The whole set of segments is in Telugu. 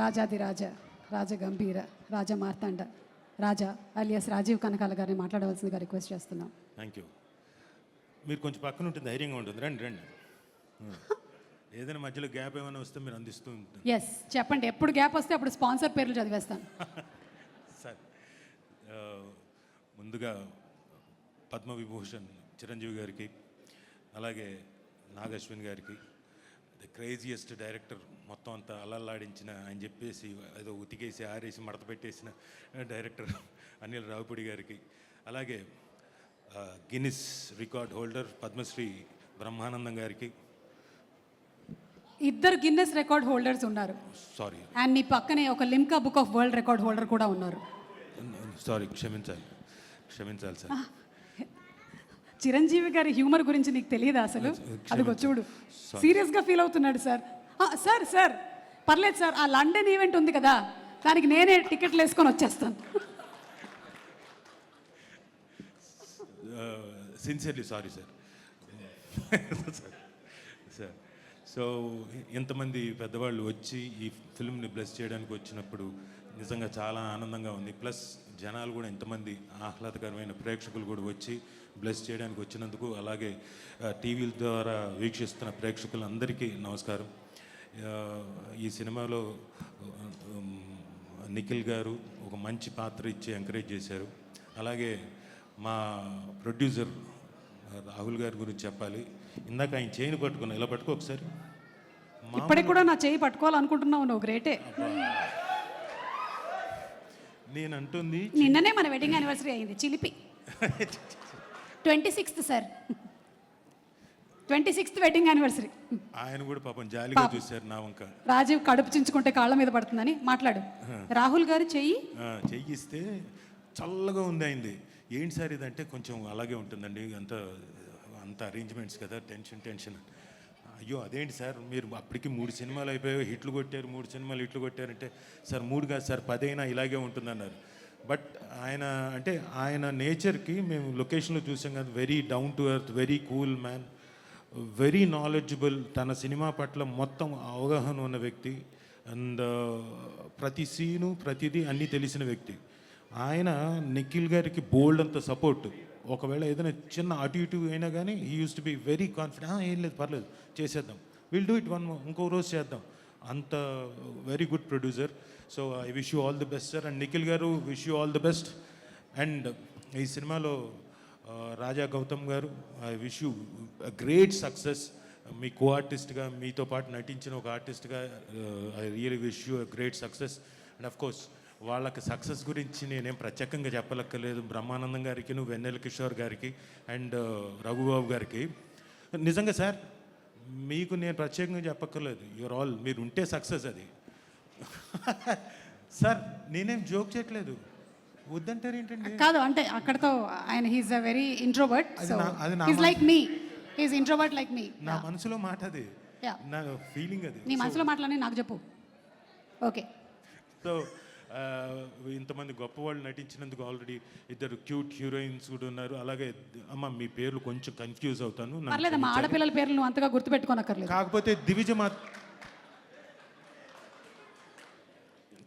రాజాదిరాజ రాజగంభీర రాజ మార్తాండ రాజా అలియాస్ రాజీవ్ కనకాల గారిని మాట్లాడవలసిందిగా రిక్వెస్ట్ చేస్తున్నాం. థ్యాంక్ యూ మీరు కొంచెం పక్కన ఉంటే ధైర్యంగా ఉంటుంది. రండి రండి. ఏదైనా మధ్యలో గ్యాప్ ఏమైనా వస్తే మీరు అందిస్తూ ఉంటుంది ఎస్ చెప్పండి. ఎప్పుడు గ్యాప్ వస్తే అప్పుడు స్పాన్సర్ పేర్లు చదివేస్తాను. సార్. ముందుగా పద్మవిభూషణ్ చిరంజీవి గారికి అలాగే నాగశ్విన్ గారికి ద క్రేజియస్ట్ డైరెక్టర్ మొత్తం అంతా అల్లల్లాడించిన ఆయన చెప్పేసి ఏదో ఉతికేసి ఆరేసి మడత పెట్టేసిన డైరెక్టర్ అనిల్ రావుపూడి గారికి. అలాగే Guinness record holder Padmashri Brahmanandam గారికి. ఇద్దరు గిన్నెస్ రికార్డ్ హోల్డర్స్ ఉన్నారు. సారీ అండ్ నీ పక్కనే ఒక Limca book of world record holder కూడా ఉన్నారు. సారీ క్షమించాలి. క్షమించాలి సార్. చిరంజీవి గారి హ్యూమర్ గురించి నీకు తెలియదా అసలు? అదిగో చూడు. సీరియస్గా ఫీల్ అవుతున్నాడు సార్. Sir sir. పర్లేదు సార్ ఆ లండన్ ఈవెంట్ ఉంది కదా దానికి నేనే టికెట్లు వేసుకొని వచ్చేస్తాను. Sincerely sorry sir sir so ఇంతమంది పెద్దవాళ్ళు వచ్చి ఈ ఫిల్మ్ని బ్లెస్ చేయడానికి వచ్చినప్పుడు నిజంగా చాలా ఆనందంగా ఉంది. ప్లస్ జనాలు కూడా ఇంతమంది ఆహ్లాదకరమైన ప్రేక్షకులు కూడా వచ్చి బ్లెస్ చేయడానికి వచ్చినందుకు అలాగే టీవీల ద్వారా వీక్షిస్తున్న ప్రేక్షకులందరికీ నమస్కారం. ఈ సినిమాలో నిఖిల్ గారు ఒక మంచి పాత్ర ఇచ్చి ఎంకరేజ్ చేశారు. అలాగే మా ప్రొడ్యూసర్ రాహుల్ గారి గురించి చెప్పాలి. ఇందాక ఆయన చేయిని పట్టుకున్నా ఇలా పట్టుకో ఒకసారి. ఇప్పటికి కూడా నా చేయి పట్టుకోవాలనుకుంటున్నావు నువ్వు గ్రేటే. నేను అంటుంది నిన్ననే మన వెడ్డింగ్ యానివర్సరీ అయింది చిలిపి. Twenty sixth sir. Twenty sixth wedding anniversary. ఆయన కూడా పాపం జాలిగా చూశారు నా వంక. రాజీవ్ కడుపు చించుకుంటే కాళ్ళ మీద పడుతుందని మాట్లాడు. రాహుల్ గారు చెయ్యి? చెయ్యిస్తే చల్లగా ఉంది అయింది. ఏంటి సార్ ఇదంటే కొంచెం అలాగే ఉంటుందండి. అంత అంత అరేంజ్మెంట్స్ కదా టెన్షన్ టెన్షన్ అయ్యో అదేంటి సార్? మీరు అప్పటికి మూడు సినిమాలు అయిపోయాయి. హిట్లు కొట్టారు మూడు సినిమాలు హిట్లు కొట్టారంటే సార్ మూడు కాదు సార్ పదైనా ఇలాగే ఉంటుందన్నారు. బట్ ఆయన అంటే ఆయన నేచర్కి మేము లొకేషన్లో చూసాం కదా very down to earth very cool man very knowledgeable. తన సినిమా పట్ల మొత్తం అవగాహన ఉన్న వ్యక్తి. అండ్ ప్రతి సీను ప్రతిదీ అన్నీ తెలిసిన వ్యక్తి. ఆయన నిఖిల్ గారికి బోల్డ్ అంత సపోర్ట్ ఒకవేళ ఏదైనా చిన్న అటు ఇటు అయినా కానీ ఈ used to be very confident ఏం లేదు పర్లేదు చేసేద్దాం. విల్ డూ ఇట్ వన్ ఇంకో రోజు చేద్దాం. అంత very good producer so I wish you all the best sir and Nikhil garu wish you all the best and ఈ సినిమాలో Raja Gautham garu I wish you great success మీ కో ఆర్టిస్ట్గా మీతో పాటు నటించిన ఒక ఆర్టిస్ట్గా I really wish you great success and of course వాళ్ళకి సక్సెస్ గురించి నేనేం ప్రత్యేకంగా చెప్పలక్కర్లేదు. బ్రహ్మానందం గారికి నువ్వు వెన్నెల కిషోర్ గారికి అండ్ రఘుబాబు గారికి. నిజంగా సార్ మీకు నేను ప్రత్యేకంగా చెప్పక్కర్లేదు. యూర్ ఆల్ మీరు ఉంటే సక్సెస్ అది. సార్ నేనేం జోక్ చేయట్లేదు. వద్దంటారు ఏంటండి? కాదు అంటే అక్కడతో ఆయన he's a very introvert he's like me he's introvert like me నా మనసులో మాట అది. నా ఫీలింగ్ అది. నీ మనసులో మాటలని నాకు చెప్పు. ఓకే సో ఇంతమంది గొప్ప వాళ్ళు నటించినందుకు ఆల్రెడీ ఇద్దరు క్యూట్ హీరోయిన్స్ కూడా ఉన్నారు. అలాగే అమ్మ మీ పేర్లు కొంచెం కన్ఫ్యూజ్ అవుతాను. పర్లేదమ్మా ఆడపిల్లల పేర్లు అంతగా గుర్తుపెట్టుకోనక్కర్లేదు. కాకపోతే దివిజ మా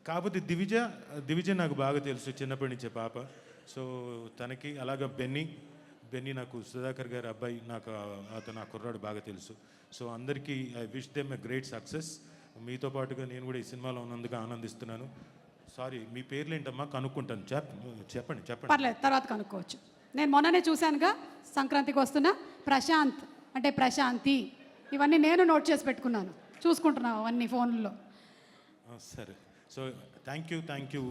కాకపోతే దివిజ దివిజ నాకు బాగా తెలుసు చిన్నప్పటి నుంచే పాప. సో తనకి అలాగా బెన్నీ బెన్నీ నాకు సుధాకర్ గారి అబ్బాయి నాకు అతను ఆ కుర్రాడు బాగా తెలుసు. సో అందరికీ I wish them a great success మీతో పాటుగా నేను కూడా ఈ సినిమాలో ఉన్నందుకు ఆనందిస్తున్నాను. సారీ మీ పేర్లు ఏంటమ్మా కనుక్కుంటాను. చెప్ చెప్పండి చెప్పండి. పర్లేదు తర్వాత కనుక్కోవచ్చు. నేను మొన్ననే చూశానుగా సంక్రాంతికి వస్తున్న ప్రశాంత్ అంటే ప్రశాంతి. ఇవన్నీ నేను నోట్ చేసి పెట్టుకున్నాను. చూసుకుంటున్నావు అవన్నీ ఫోన్లో. సరే. So thank you thank you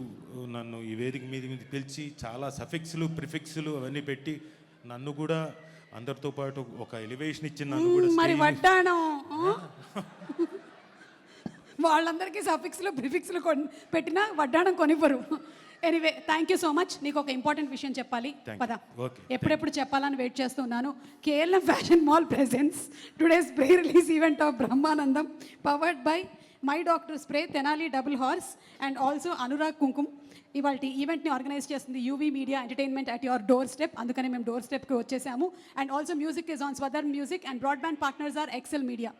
నన్ను ఈ వేదిక మీద మీద పిలిచి చాలా సఫిక్స్లు ప్రిఫిక్స్లు అవన్నీ పెట్టి నన్ను కూడా అందరితో పాటు ఒక ఎలివేషన్ ఇచ్చి నన్ను కూడా మరి వడ్డాణం. ఆ? వాళ్ళందరికీ సఫిక్స్లు ప్రిఫిక్స్లు పెట్టినా వడ్డాణం కొనివ్వరు. Anyway thank you so much నీకు ఒక ఇంపార్టెంట్ విషయం చెప్పాలి. పద. ఎప్పుడెప్పుడు చెప్పాలని వెయిట్ చేస్తున్నాను. KLM fashion mall presents today's pre release event of Brahmanandam powered by my doctor spray Tenali double horse and also Anurag Kumkum ఇవాళ ఈవెంట్ని ఆర్గనైజ్ చేస్తుంది UV media entertainment at your door step అందుకని మేము డోర్ స్టెప్కి వచ్చేసాము. And also music is on Swadhar music and broadband partners are Excel media